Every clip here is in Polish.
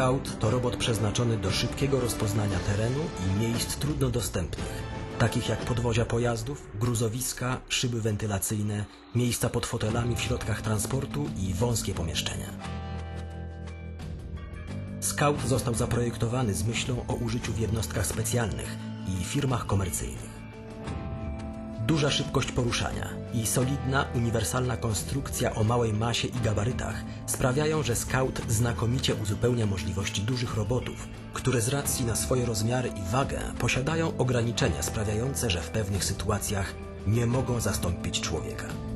Scout to robot przeznaczony do szybkiego rozpoznania terenu i miejsc trudno dostępnych, takich jak podwozia pojazdów, gruzowiska, szyby wentylacyjne, miejsca pod fotelami w środkach transportu i wąskie pomieszczenia. Scout został zaprojektowany z myślą o użyciu w jednostkach specjalnych i firmach komercyjnych. Duża szybkość poruszania i solidna, uniwersalna konstrukcja o małej masie i gabarytach sprawiają, że Scout znakomicie uzupełnia możliwości dużych robotów, które z racji na swoje rozmiary i wagę posiadają ograniczenia sprawiające, że w pewnych sytuacjach nie mogą zastąpić człowieka.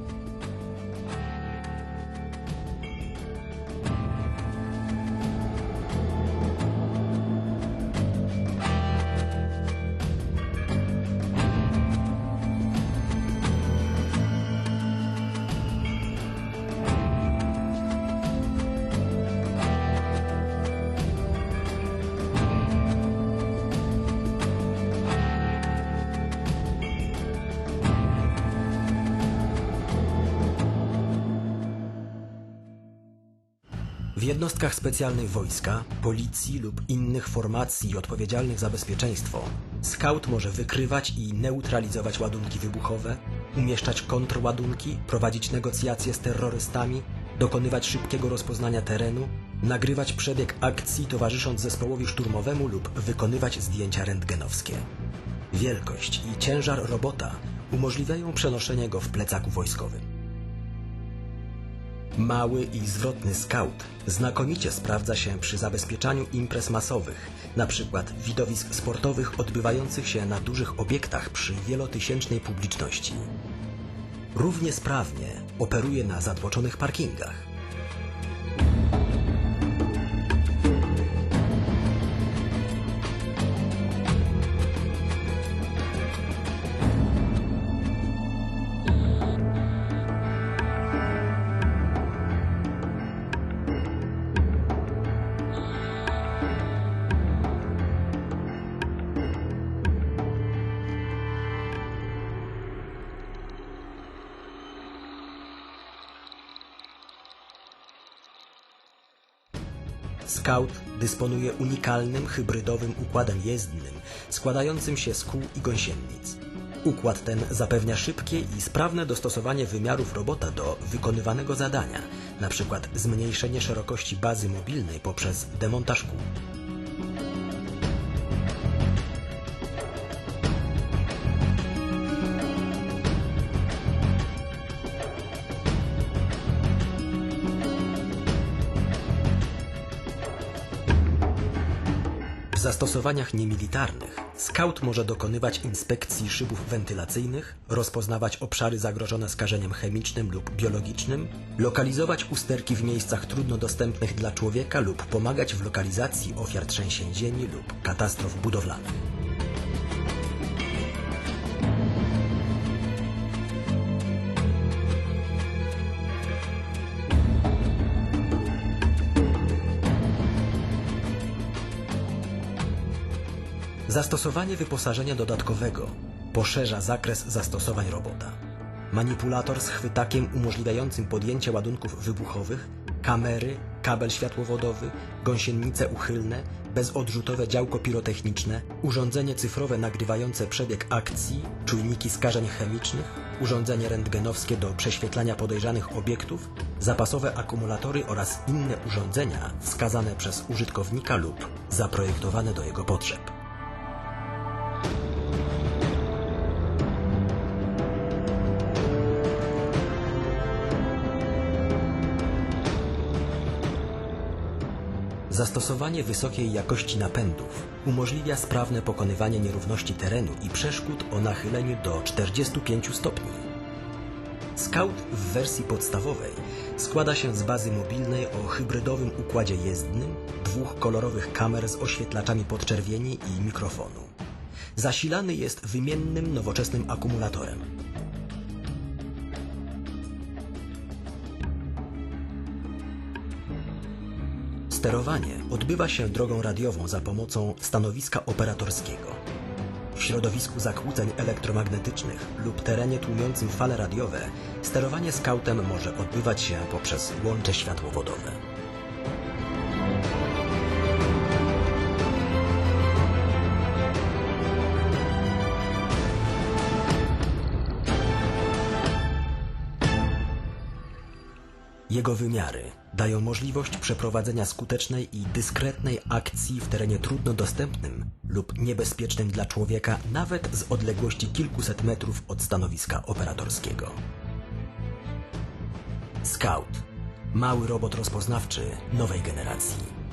W jednostkach specjalnych wojska, policji lub innych formacji odpowiedzialnych za bezpieczeństwo, scout może wykrywać i neutralizować ładunki wybuchowe, umieszczać kontrładunki, prowadzić negocjacje z terrorystami, dokonywać szybkiego rozpoznania terenu, nagrywać przebieg akcji towarzysząc zespołowi szturmowemu lub wykonywać zdjęcia rentgenowskie. Wielkość i ciężar robota umożliwiają przenoszenie go w plecaku wojskowym. Mały i zwrotny scout znakomicie sprawdza się przy zabezpieczaniu imprez masowych, przykład widowisk sportowych odbywających się na dużych obiektach przy wielotysięcznej publiczności. Równie sprawnie operuje na zatłoczonych parkingach. Scout dysponuje unikalnym, hybrydowym układem jezdnym składającym się z kół i gąsienic. Układ ten zapewnia szybkie i sprawne dostosowanie wymiarów robota do wykonywanego zadania, np. zmniejszenie szerokości bazy mobilnej poprzez demontaż kół. Zastosowaniach niemilitarnych scout może dokonywać inspekcji szybów wentylacyjnych, rozpoznawać obszary zagrożone skażeniem chemicznym lub biologicznym, lokalizować usterki w miejscach trudno dostępnych dla człowieka lub pomagać w lokalizacji ofiar trzęsień ziemi lub katastrof budowlanych. Zastosowanie wyposażenia dodatkowego poszerza zakres zastosowań robota. Manipulator z chwytakiem umożliwiającym podjęcie ładunków wybuchowych, kamery, kabel światłowodowy, gąsienice uchylne, bezodrzutowe działko pirotechniczne, urządzenie cyfrowe nagrywające przebieg akcji, czujniki skażeń chemicznych, urządzenie rentgenowskie do prześwietlania podejrzanych obiektów, zapasowe akumulatory oraz inne urządzenia wskazane przez użytkownika lub zaprojektowane do jego potrzeb. Zastosowanie wysokiej jakości napędów umożliwia sprawne pokonywanie nierówności terenu i przeszkód o nachyleniu do 45 stopni. Scout w wersji podstawowej składa się z bazy mobilnej o hybrydowym układzie jezdnym, dwóch kolorowych kamer z oświetlaczami podczerwieni i mikrofonu. Zasilany jest wymiennym, nowoczesnym akumulatorem. Sterowanie odbywa się drogą radiową za pomocą stanowiska operatorskiego. W środowisku zakłóceń elektromagnetycznych lub terenie tłumiącym fale radiowe sterowanie skautem może odbywać się poprzez łącze światłowodowe. Jego wymiary dają możliwość przeprowadzenia skutecznej i dyskretnej akcji w terenie trudno dostępnym lub niebezpiecznym dla człowieka nawet z odległości kilkuset metrów od stanowiska operatorskiego. Scout. Mały robot rozpoznawczy nowej generacji.